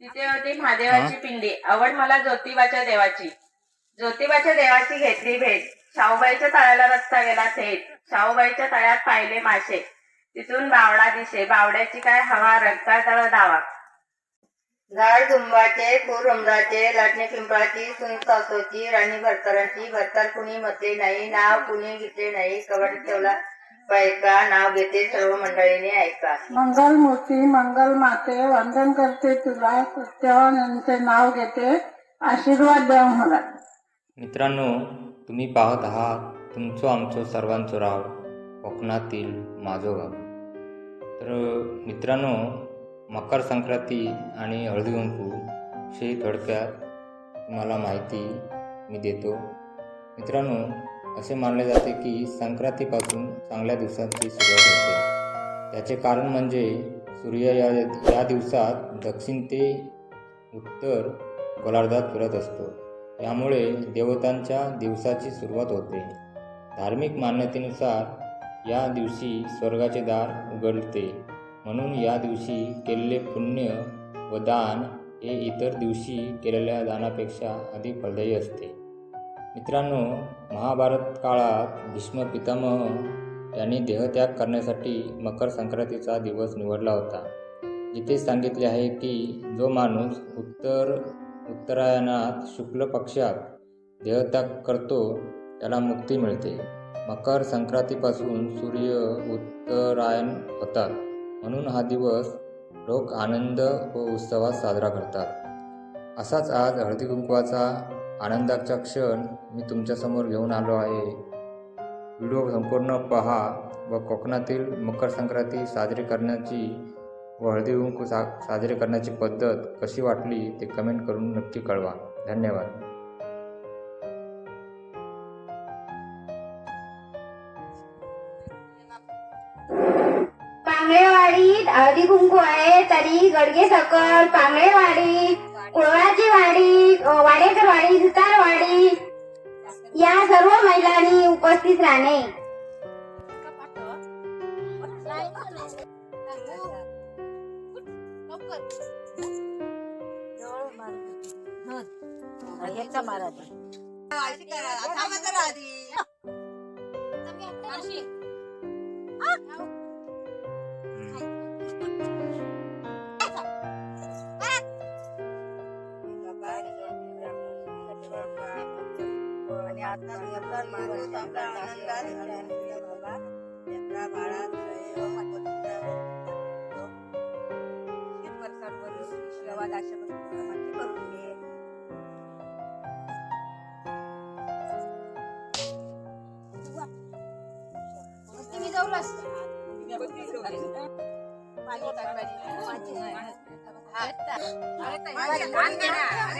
तिथे होती महादेवाची पिंडी. आवड मला ज्योतिबाच्या देवाची. ज्योतिबाच्या देवाची घेतली भेट. शाहूबाईच्या तळ्याला रस्ता गेला थेट. शाहूबाईच्या तळ्यात पाहिले मासे. तिथून बावडा दिसे बावड्याची काय हवा रंगता तळ दावा. झाड दुंबाचे फूल उमराचे लाटणे पिंपळाची सुन सासोची राणी भरतरांची भरतार कुणी म्हटले नाही नाव कुणी घेतले नाही कवाट ठेवला बायका नाव घेते सर्व मंडळीने ऐका. मंगल मूर्ती मंगल माते वंदन करते तुला सत्यवान यांचे नाव घेते आशीर्वाद द्या मला. मित्रांनो तुम्ही पाहत आहात तुमचं आमचं सर्वांचं राव कोकणातील माझं गाव. तर मित्रांनो मकर संक्रांती आणि हळदीकुंकू हे थोडक्यात तुम्हाला माहिती मी देतो. मित्रांनो असे मानले जाते की संक्रांतीपासून चांगल्या दिवसांची सुरुवात होते. त्याचे कारण म्हणजे सूर्य या या दिवसात दक्षिण ते उत्तर गोलार्धात फिरत असतो. यामुळे देवतांच्या दिवसाची सुरुवात होते. धार्मिक मान्यतेनुसार या दिवशी स्वर्गाचे दार उघडते. म्हणून या दिवशी केलेले पुण्य व दान हे इतर दिवशी केलेल्या दानापेक्षा अधिक फलदायी असते. मित्रांनो महाभारत काळात भीष्म पितामह यांनी देहत्याग करण्यासाठी मकर संक्रांतीचा दिवस निवडला होता. जिथे सांगितले आहे की जो माणूस उत्तर उत्तरायणात शुक्ल पक्षात देहत्याग करतो त्याला मुक्ती मिळते. मकर संक्रांतीपासून सूर्य उत्तरायण होतात. म्हणून हा दिवस लोक आनंद व उत्सवात साजरा करतात. असाच आज हळदी कुंकवाचा आनंदाचा क्षण मी तुमच्यासमोर घेऊन आलो आहे. व्हिडिओ संपूर्ण पहा व कोकणातील मकर संक्रांती साजरी करण्याची व हळदी कुंकू सा साजरी करण्याची पद्धत कशी वाटली ते कमेंट करून नक्की कळवा. धन्यवाद. हळदी कुंकू आहे तरी गडगे सकल पांगळेवाडी कुळवाची वाडी अ, वाडेकर वाडी सुतार वाडी या सर्व महिलांनी उपस्थित राहणे. menyiapkan menguruskan kanan dari alam dunia barat Jatra Barat Rayo Matutna Sifat Sarwani Sulawa Dasya Mati Bangkuni Mesti mi daulas Pani tarbani Pani tarbani Pani tarbani Pani tarbani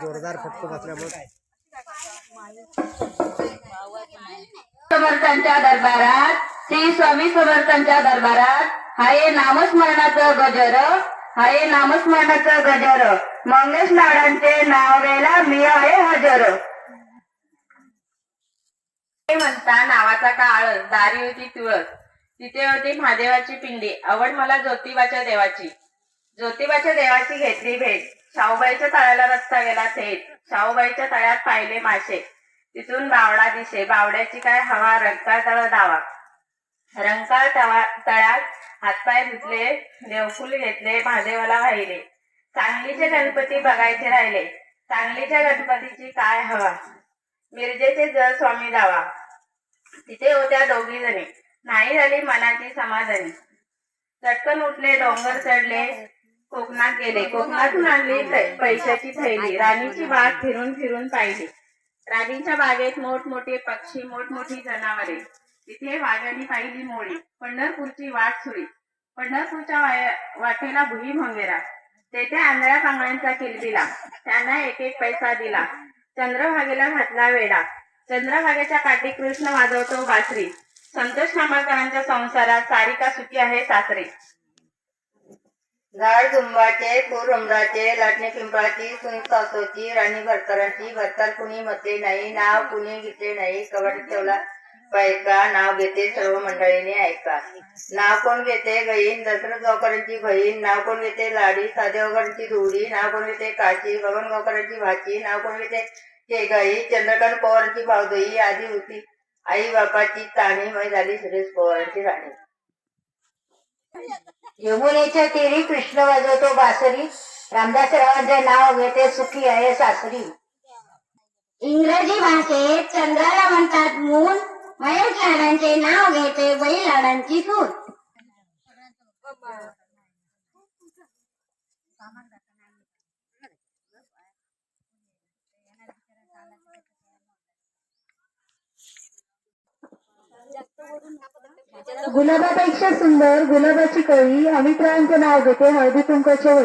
जोरदार फटको बसल्यामुळे समर्थांच्या दरबारात श्री स्वामी समर्थांच्या दरबारात हाये नामस्मरणाचं गजर हाये नामस्मरणाचं गजर. मंगेश लाडांचे नाव घ्यायला मी आहे हजर. म्हणता नावाचा काळ दारी होती तुळस. तिथे होती महादेवाची पिंडी. आवड मला ज्योतिबाच्या देवाची. ज्योतिबाच्या देवाची घेतली भेट. शाहूबाईच्या तळ्याला रस्ता गेला थेट. शाहूबाईच्या तळ्यात पाहिले मासे. तिथून बावडा दिसे बावड्याची काय हवा? रंकाळ तळ दावा. रंकाळ तळ्यात हातपाय धुतले देवफुल घेतले महादेवाला वाहिले. सांगलीचे गणपती बघायचे राहिले. सांगलीच्या गणपतीची काय हवा? मिरजेचे जर स्वामी दावा. तिथे होत्या दोघी जणी. नाही झाली मनाची समाधानी. चटकन उठले डोंगर चढले कोकणात गेले. कोकणातून आणली पैशाची थैली. राणीची बाग फिरून फिरून पाहिली. राणीच्या बागेत मोठमोठे पक्षी मोठमोठी जनावरे. तिथे वाघांनी पाहिली मोळी. पंढरपूरची वाट सुरी. पंढरपूरच्या वाटेला भुई मंगेरा तेथे आंधळ्या पांगळ्यांचा किलबिला. त्यांना एक एक पैसा दिला. चंद्रभागेला घातला वेडा चंद्रभागेच्या काठी कृष्ण वाजवतो बासरी संतोष खांबाळकरांच्या संसारात सारिका सुखी आहे सासरे. झाड जुंबाचे फूल उमराचे लाटणे पिंपळाची सुनी सासोची राणी भरकरांची भरतार कुणी म्हटले नाही नाव कुणी घेतले नाही कवाट ठेवला बायका नाव घेते सर्व मंडळीने ऐका. नाव कोण घेते गईन दसरथ गावकरांची बहीण नाव कोण घेते लाडी सादेवकरांची धुडी नाव कोण घेते काची बबन गावकरांची भाची नाव कोण घेते शेगाई चंद्रकांत पवारांची भावदई आधी होती. आई बापाची ताणी मय झाली सुरेश पवारांची राणी. यमुनेच्या तेरी कृष्ण वाजवतो बासरी. रामदास रावांचे नाव घेते सुखी आहे सासरी. इंग्रजी भाषेत चंद्राला म्हणतात मूल. महेश लाडांचे नाव घेते बैल लाडांची सून गुलाबापेक्षा सुंदर गुलाबाची कळी अमित्रांचे नाव घेते हळदी वेळी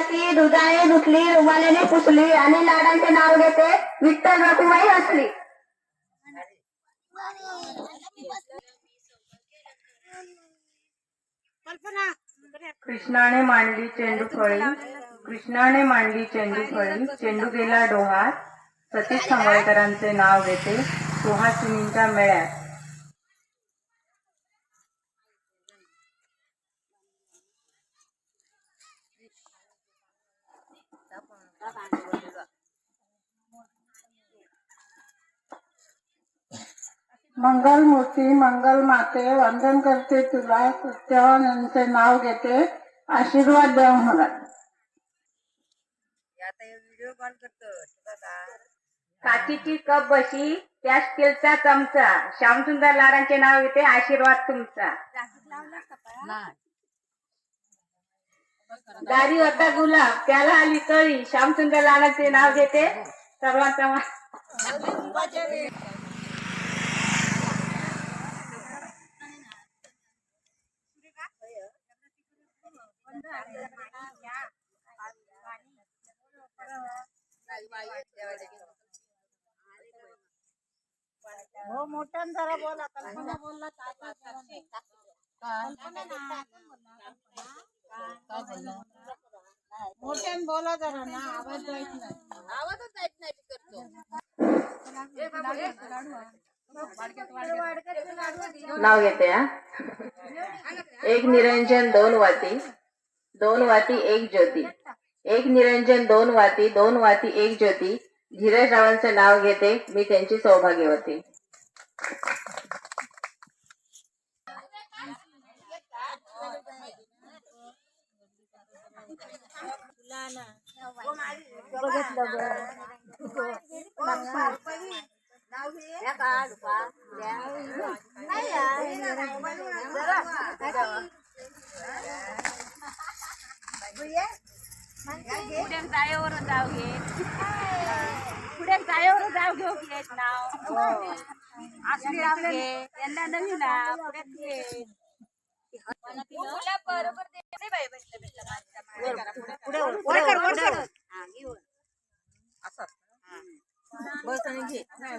ती दुधाने धुतली रुमालाने पुसली आणि लाडांचे नाव घेते विठ्ठल रखुमाई हसली कृष्णाने मांडली चेंडू फळी कृष्णाने मांडली चेंडू फळी चेंडू गेला डोहात. सतीश खांबळकरांचे नाव घेते सुहासिनींच्या मेळ्यात. मंगल मूर्ती मंगल माते वंदन करते तुला सत्यवान यांचे नाव घेते आशीर्वाद द्या मला आता व्हिडिओ कॉल करतो. बघा. काचीची कप बशी त्या स्टीलचा चमचा. श्यामसुंदर लाडांचे नाव घेते आशीर्वाद तुमचा. दारी होता गुलाब त्याला आली कळी. श्यामसुंदर लाडांचे नाव घेते सर्वांचा हो मोठ्यान जरा बोला. कल्पना बोलला मोठ्यान बोला जरा ना आवाज जायच नाही. नाव घेते हा. एक निरंजन दोन वाती दोन वाती एक ज्योती. एक निरंजन दोन वाती दोन वाती एक ज्योती. धीरज रावांचं नाव घेते. मी त्यांची सौभाग्य होते. पुढे जाळेवर जाव घे पुढे जाळेवर जाव घेऊ घेत नाव. असली नाव घे यांना नवीन नाव. पुढे घे काय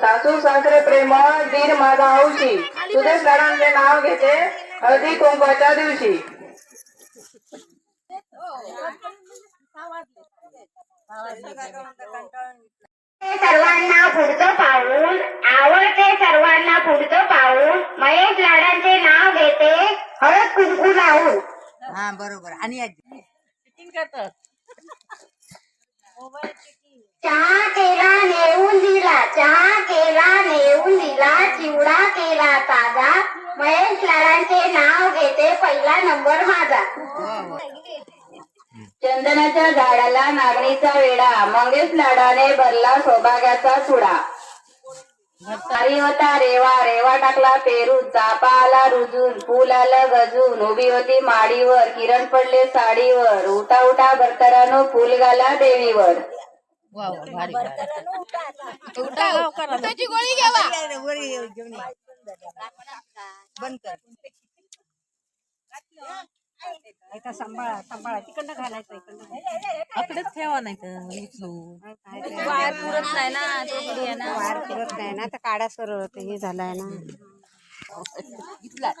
सासू सासरे प्रेम दीर माझा हौशी. तुझे सरांचे नाव घेते हळदी कुंकवाच्या दिवशी. ते सर्वांना पुढचं पाऊल आवडते सर्वांना पुढचं पाऊल महेश लाडांचे नाव घेते हळद कुंकू लावून. हा बरोबर. आणि आजी चहा केला नेऊन दिला. चहा केला नेऊन दिला. चिवडा केला ताजा. महेश लाडांचे नाव घेते. पहिला नंबर माझा. चंदनाच्या झाडाला नागणीचा वेडा मंगेश लाडाने भरला सौभाग्याचा चुडा सारी होता रेवा रेवा टाकला पेरू चापा आला रुजून फुल आलं गजून. उभी होती माडीवर किरण पडले साडीवर. उठा उठा भरतरानो फुल घाला देवीवर. बंद कर. सांभाळा सांभाळा. तिकडनं घालायचं इकडनं आपलेच ठेवा नाही तर उचलून वार पुरत नाही ना तो घरी आहे ना. वार फिरत नाही ना तर काढा सरळ होते हे झालाय ना. घेतला.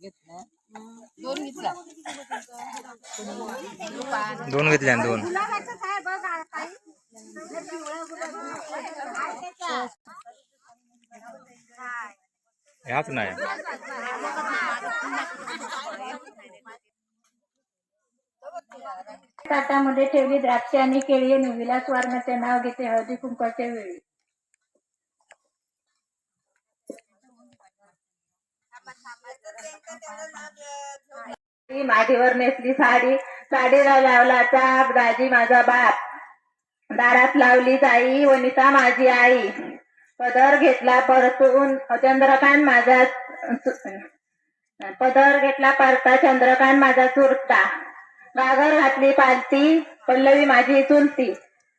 घेतला. दोन घेतला दोन. घेतले ना दोन ह्याच नाही. ताटामध्ये ठेवली द्राक्ष आणि केळी आणि विलास वारणाचे नाव घेते हळदी कुंकवाच्या वेळी. माझीवर नेसली साडी. साडीला लावला चाप दाजी माझा बाप. दारात लावली जाई वनिता माझी आई. पदर घेतला परतून चंद्रकांत माझा पदर घेतला परता चंद्रकांत माझा चुरता. गागर घातली पालती पल्लवी माझी चुलती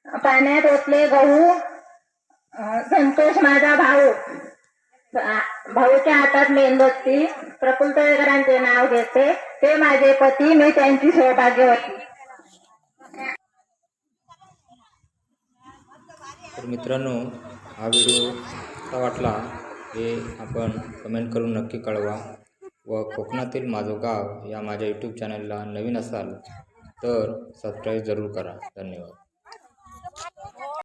पाण्यात ओतले गहू संतोष माझा भाऊ. भाऊच्या हातात मेणबत्ती प्रफुल्ल तळेकरांचे नाव घेते. ते माझे पती मी त्यांची सौभाग्यवती तर मित्रांनो हा व्हिडिओ कसा वाटला हे आपण कमेंट करून नक्की कळवा. व कोकणातील माझं गाव या माझ्या यूट्यूब चॅनलला नवीन असाल तर सबस्क्राईब जरूर करा. धन्यवाद.